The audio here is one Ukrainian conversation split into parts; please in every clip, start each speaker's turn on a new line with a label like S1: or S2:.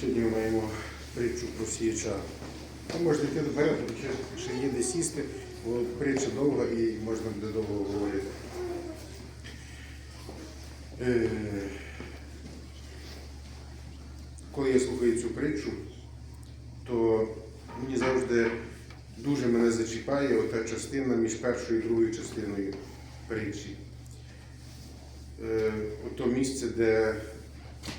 S1: Сьогодні маємо притчу про сіяча. А можна йти тому ще є де сісти, бо притча довга і можна буде довго говорити. Е, Коли я слухаю цю притчу, то мені завжди дуже мене зачіпає ота частина між першою і другою частиною притчі. Е, Ото місце, де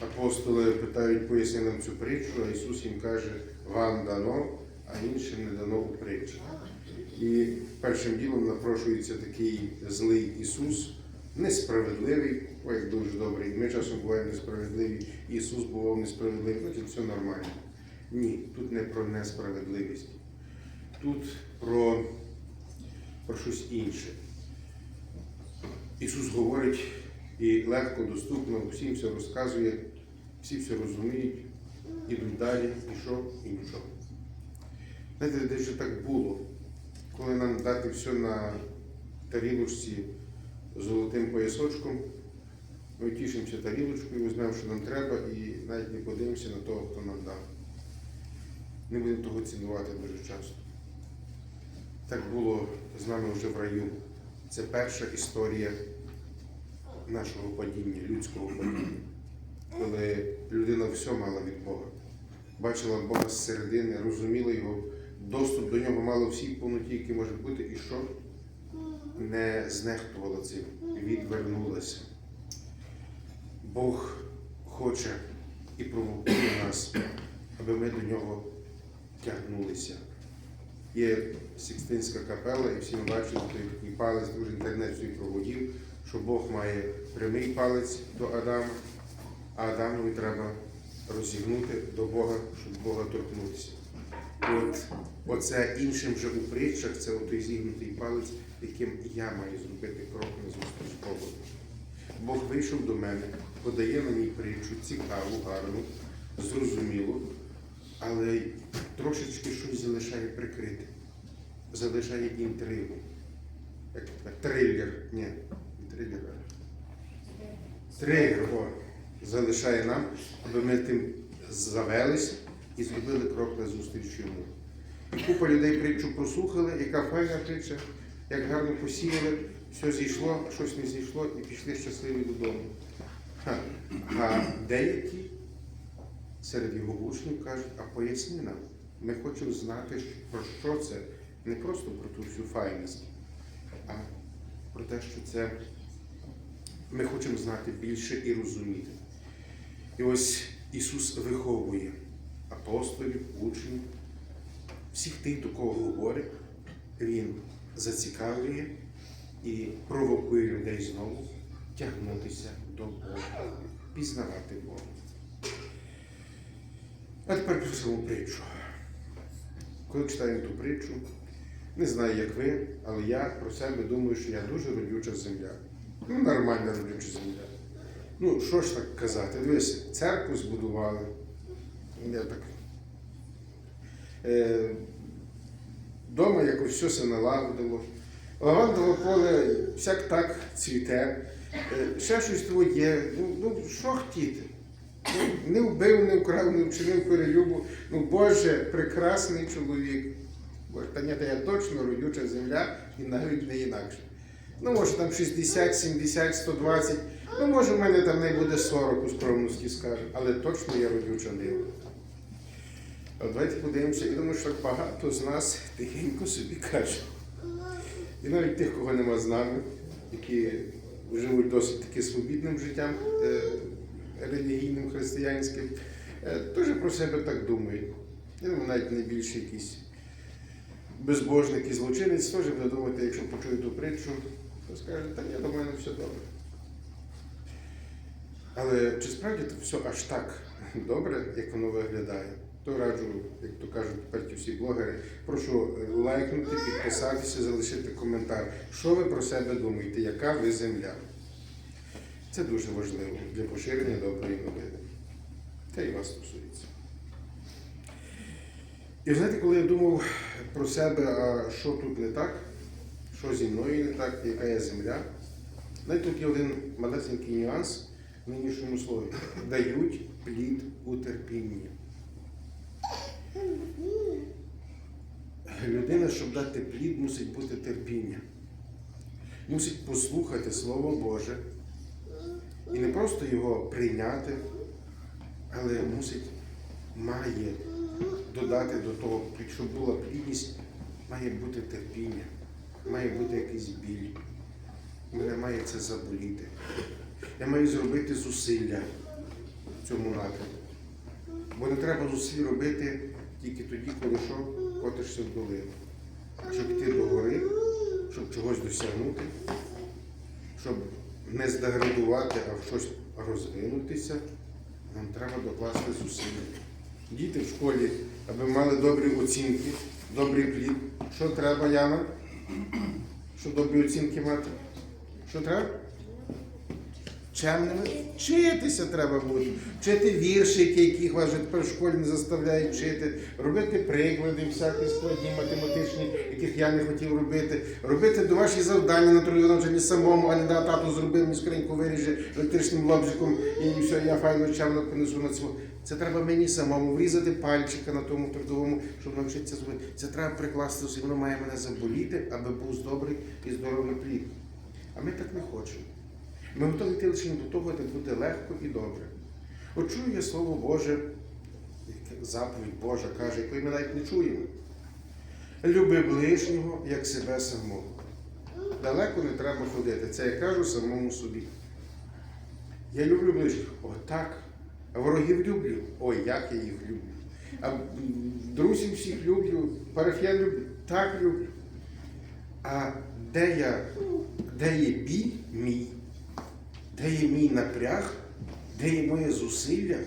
S1: апостоли питають поясни нам цю притчу, а Ісус їм каже, вам дано, а іншим не дано у притчі. І першим ділом напрошується такий злий Ісус, несправедливий, ой, як дуже добрий. Ми часом буваємо несправедливі, Ісус бував несправедливий, значить все нормально. Ні, тут не про несправедливість. Тут про, про щось інше. Ісус говорить і легко, доступно, всім все розказує, всі все розуміють, ідуть далі, і що, і нічого. Знаєте, де ж так було, коли нам дати все на тарілочці золотим поясочком, ми тішимося тарілочкою, візьмемо, що нам треба, і навіть не подивимося на того, хто нам дав. Не будемо того цінувати дуже часто. Так було з нами вже в раю. Це перша історія нашого падіння, людського падіння, коли людина все мала від Бога, бачила Бога зсередини, розуміла його, доступ до нього мала всі повноті, які може бути, і що не знехтувала цим, відвернулася. Бог хоче і провокує нас, аби ми до нього тягнулися. Є Сікстинська капела, і всі ми бачили той палець, дуже інтернет собі проводів, що Бог має прямий палець до Адама, а Адамові треба розігнути до Бога, щоб Бога торкнутися. От оце іншим вже у притчах, це той зігнутий палець, яким я маю зробити крок на зустріч Богу. Бог вийшов до мене, подає мені притчу, цікаву, гарну, зрозумілу, але трошечки щось залишає прикрити, залишає інтригу. Як трилер, ні, трилер, а тригер, залишає нам, аби ми тим завелись і зробили крок на зустріч йому. І купа людей притчу прослухали, яка файна притча, як гарно посіяли, все зійшло, щось не зійшло і пішли щасливі додому. А деякі серед його учнів кажуть, а поясни нам, ми хочемо знати, про що це, не просто про ту всю файність, а про те, що це ми хочемо знати більше і розуміти. І ось Ісус виховує апостолів, учнів, всіх тих, до кого говорить, Він зацікавлює і провокує людей знову тягнутися до Бога, пізнавати Бога. А тепер про саму притчу. Коли читаю ту притчу, не знаю, як ви, але я про себе думаю, що я дуже родюча земля. Ну, нормальна родюча земля. Ну, що ж так казати? Дивись, церкву збудували. Я так. Е, дома якось все се налагодило. Лавандове поле всяк так цвіте. Е, ще щось твоє. Ну, ну що хотіти? Ну, Не вбив, не вкрав, не вчинив перелюбу. Ну, Боже, прекрасний чоловік. Боже, та ні, та я точно родюча земля і навіть не інакше. Ну, може там 60, 70, 120. Ну, може, в мене там не буде 40 у скромності скаже, але точно я родюча дива. Давайте подивимося, я думаю, що багато з нас тихенько собі каже. І навіть тих, кого нема з нами, які живуть досить таки свобідним життям е, релігійним, християнським, е, теж про себе так думають. Я думаю, навіть найбільше якийсь безбожник і злочинець теж буде думати, якщо почує ту притчу, то скаже, та ні, до мене все добре. Але чи справді це все аж так добре, як воно виглядає? То раджу, як то кажуть тепер всі блогери, прошу лайкнути, підписатися, залишити коментар. Що ви про себе думаєте, яка ви земля? Це дуже важливо для поширення доброї новини. Та і вас стосується. І знаєте, коли я думав про себе, а що тут не так, що зі мною не так, яка я земля, знаєте, тут є один малесенький нюанс в нинішньому слові. Дають плід у терпінні. Людина, щоб дати плід, мусить бути терпіння. Мусить послухати Слово Боже. І не просто його прийняти, але мусить, має додати до того, щоб була плідність, має бути терпіння, має бути якийсь біль. Мене має це заболіти. Я маю зробити зусилля в цьому напрямку. Бо не треба зусиль робити тільки тоді, коли що котишся в долину. Щоб йти до гори, щоб чогось досягнути, щоб не здеградувати, а в щось розвинутися, нам треба докласти зусилля. Діти в школі, аби мали добрі оцінки, добрий плід. Що треба, Яна? Щоб добрі оцінки мати? Що треба? Чемними? Вчитися треба бути. Вчити віршики, яких вас вже тепер в школі не заставляють вчити, робити приклади, всякі складні математичні, яких я не хотів робити, робити домашні завдання на навчанні самому, а не да, тато зробив мені скриньку виріже електричним лобзиком і все, я файно чемно понесу на цьому. Це треба мені самому врізати пальчика на тому трудовому, щоб навчитися зробити. Це треба прикласти зусиль, воно має мене заболіти, аби був добрий і здоровий плід. А ми так не хочемо. Ми готові лише до того, як буде легко і добре. От я Слово Боже, заповідь Божа каже, якої ми навіть не чуємо. Люби ближнього, як себе самого. Далеко не треба ходити. Це я кажу самому собі. Я люблю ближніх. Отак. А ворогів люблю. Ой, як я їх люблю. А друзів всіх люблю, парафіян люблю. Так люблю. А де я, де є бій мій? Де є мій напряг, де є моє зусилля,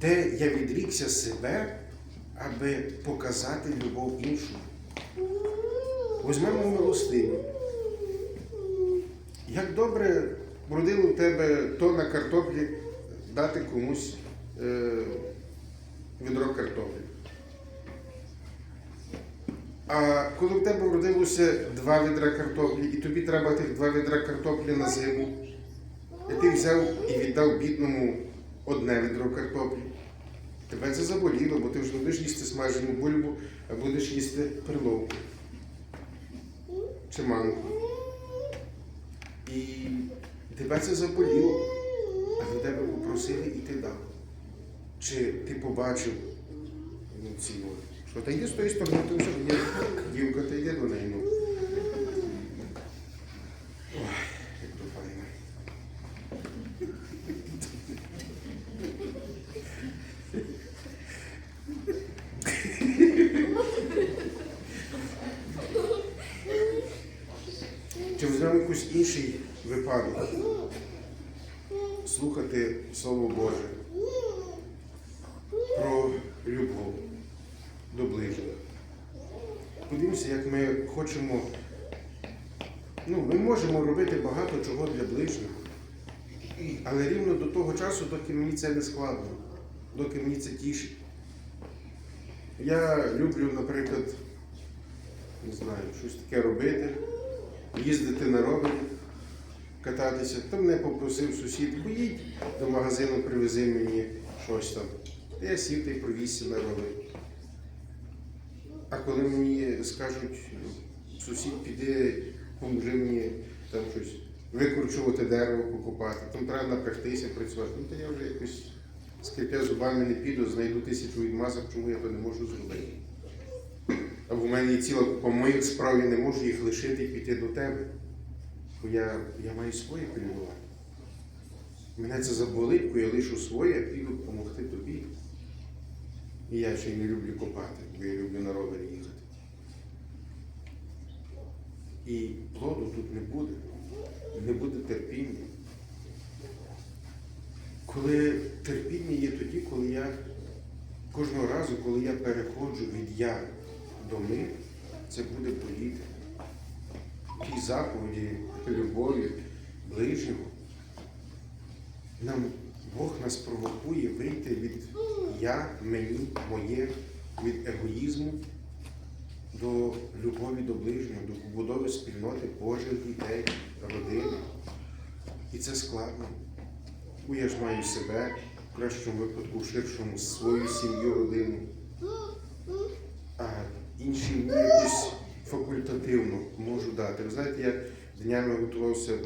S1: де я відрікся себе, аби показати любов іншому. Візьмемо милостиню. Як добре вродило в тебе то на картоплі дати комусь е, відро картоплі. А коли в тебе вродилося два відра картоплі, і тобі треба тих два відра картоплі на зиму, і ти взяв і віддав бідному одне відро картоплі. Тебе це заболіло, бо ти вже не будеш їсти смажену бульбу, а будеш їсти перловку чи манку. І тебе це заболіло, а до тебе попросили і ти дав. Чи ти побачив ну, ці що та йди з тої сторони, тому що є дівка, та йде до неї. Ну. Ой, як то файно. Чи візьмемо якийсь інший випадок? Слухати Слово Боже про любов до ближніх. Подивимося, як ми хочемо. Ну, ми можемо робити багато чого для ближніх, але рівно до того часу, доки мені це не складно, доки мені це тішить. Я люблю, наприклад, не знаю, щось таке робити, їздити на ровері, кататися. То мене попросив сусід, поїдь до магазину, привези мені щось там. Я сів та й провізся на ровері. А коли мені скажуть, сусід піде, поможи мені там щось викручувати дерево, покупати, там треба напрягтися, працювати. Ну, то я вже якось скрипя зубами не піду, знайду тисячу відмазок, чому я то не можу зробити. В мене є ціла купа моїх справ, я не можу їх лишити і піти до тебе. Бо я, я маю своє пильнувати. Мене це заболить, бо я лишу своє, а піду допомогти тобі. І я ще й не люблю копати, бо я люблю на ровері їхати. І плоду тут не буде, не буде терпіння. Коли терпіння є тоді, коли я кожного разу, коли я переходжу від я до ми, це буде політи. Ті заповіді любові ближнього. Нам Бог нас провокує вийти від я, мені, моє, від егоїзму до любові до ближнього, до побудови спільноти Божих дітей, родини. І це складно. Бо я ж маю себе, в кращому випадку, в ширшому свою сім'ю, родину. Інші якось факультативно можу дати. Ви знаєте, я днями готувався,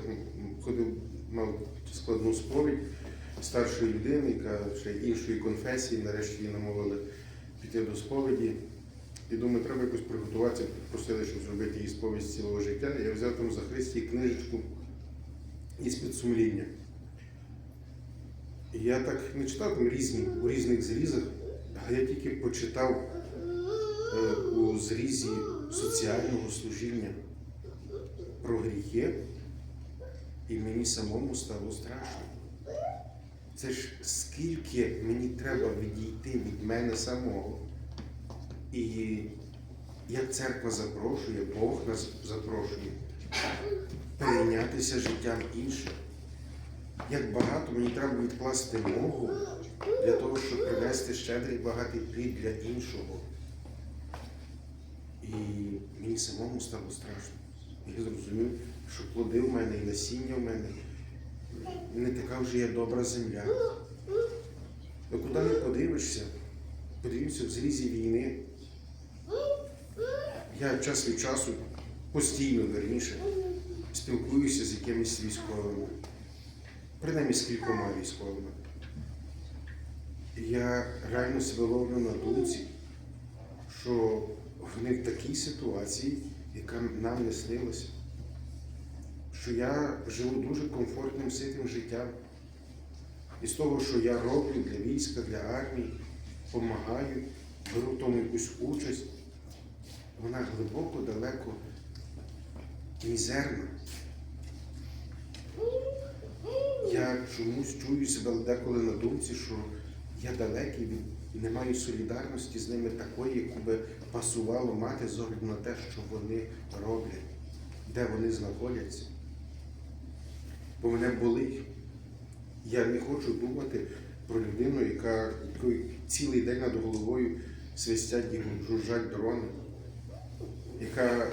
S1: ходив, мав складну сповідь старшої людини, яка ще іншої конфесії, нарешті її намовили піти до сповіді. І думаю, треба якось приготуватися, просили, щоб зробити її сповідь з цілого життя. Я взяв там за Христі книжечку із підсумління. Я так не читав там різні, у різних зрізах, а я тільки почитав у зрізі соціального служіння про гріхи, і мені самому стало страшно. Це ж скільки мені треба відійти від мене самого. І як церква запрошує, Бог нас запрошує перейнятися життям інших. Як багато мені треба відкласти ногу для того, щоб принести щедрий багатий плід для іншого. І мені самому стало страшно. Я зрозумів, що плоди в мене і насіння в мене не така вже є добра земля. Ну куди не подивишся, подивимося в зрізі війни. Я час від часу постійно верніше спілкуюся з якимись військовими, принаймні з кількома військовими. Я реально себе ловлю на думці, що вони в такій ситуації, яка нам не снилася, що я живу дуже комфортним ситим життям. І з того, що я роблю для війська, для армії, допомагаю, беру в тому якусь участь, вона глибоко, далеко мізерна. Я чомусь чую себе деколи на думці, що я далекий від не маю солідарності з ними такої, яку би пасувало мати з огляду на те, що вони роблять, де вони знаходяться. Бо мене болить. Я не хочу думати про людину, яка цілий день над головою свистять і жужжать дрони, яка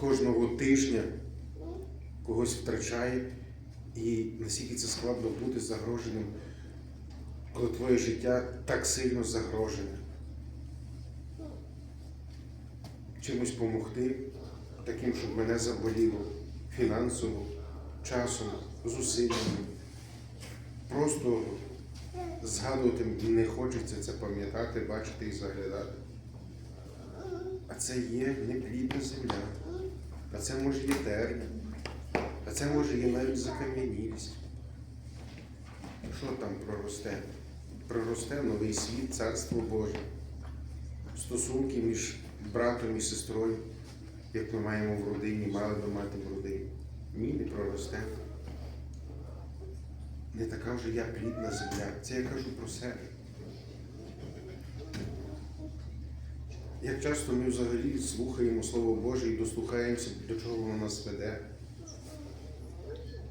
S1: кожного тижня когось втрачає, і наскільки це складно бути загроженим, коли твоє життя так сильно загрожене. Чимось допомогти, таким, щоб мене заболіло фінансово, часом, зусиллями. Просто згадувати не хочеться це пам'ятати, бачити і заглядати. А це є неплідна земля, а це може є термін, а це може є навіть закам'янілість. Що там проросте? Проросте новий світ, царство Боже, стосунки між братом і сестрою, як ми маємо в родині, мали би мати в родині. Ні, не проросте. Не така вже я плідна земля. Це я кажу про себе. Як часто ми взагалі слухаємо Слово Боже і дослухаємося, до чого воно нас веде.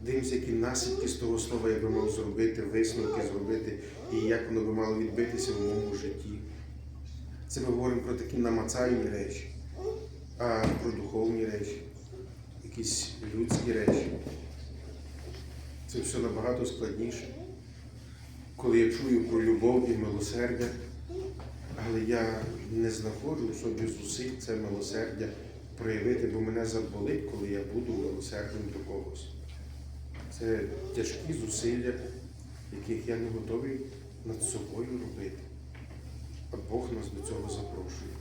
S1: Дивимося, які наслідки з того слова я би мав зробити, висновки зробити, і як воно би мало відбитися в моєму житті. Це ми говоримо про такі намацальні речі, а про духовні речі, якісь людські речі. Це все набагато складніше. Коли я чую про любов і милосердя, але я не знаходжу в собі зусиль це милосердя проявити, бо мене заболить, коли я буду милосердним до когось. Це тяжкі зусилля, яких я не готовий над собою робити. А Бог нас до цього запрошує.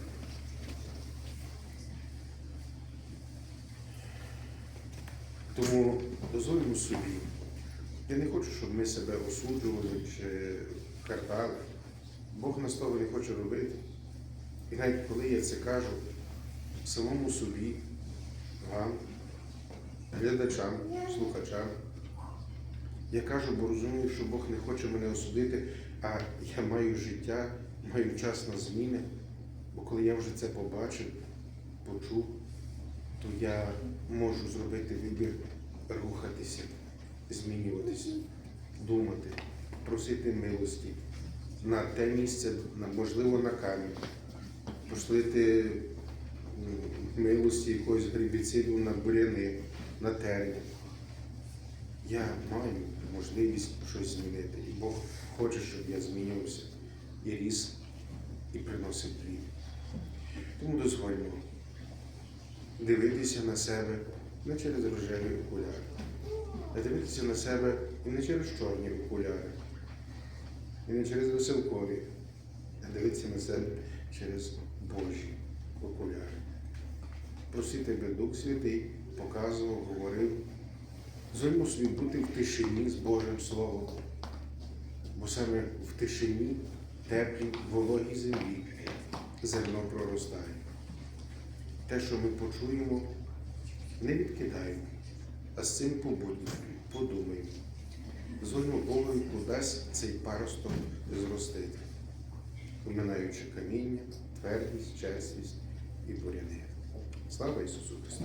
S1: Тому дозволимо собі. Я не хочу, щоб ми себе осуджували чи картали. Бог нас того не хоче робити. І навіть коли я це кажу самому собі, вам, глядачам, слухачам, я кажу, бо розумію, що Бог не хоче мене осудити, а я маю життя, маю час на зміни. Бо коли я вже це побачив, почув, то я можу зробити вибір рухатися, змінюватися, думати, просити милості на те місце, можливо, на камінь, просити милості якогось гербіциду на буряни, на терні. Я маю можливість щось змінити. І Бог хоче, щоб я змінювався і ріс, і приносив плід. Тому дозвольмо дивитися на себе не через рожеві окуляри, а дивитися на себе і не через чорні окуляри, і не через веселкові, а дивитися на себе через Божі окуляри. Просити би Дух Святий показував, говорив. Дозвольмо собі бути в тишині з Божим Словом, бо саме в тишині, теплій, вологій землі зерно проростає. Те, що ми почуємо, не відкидаємо, а з цим побудемо, подумаємо. Дозвольмо Богу дасть цей паросток зростити, поминаючи каміння, твердість, чесність і буряни. Слава Ісусу Христу!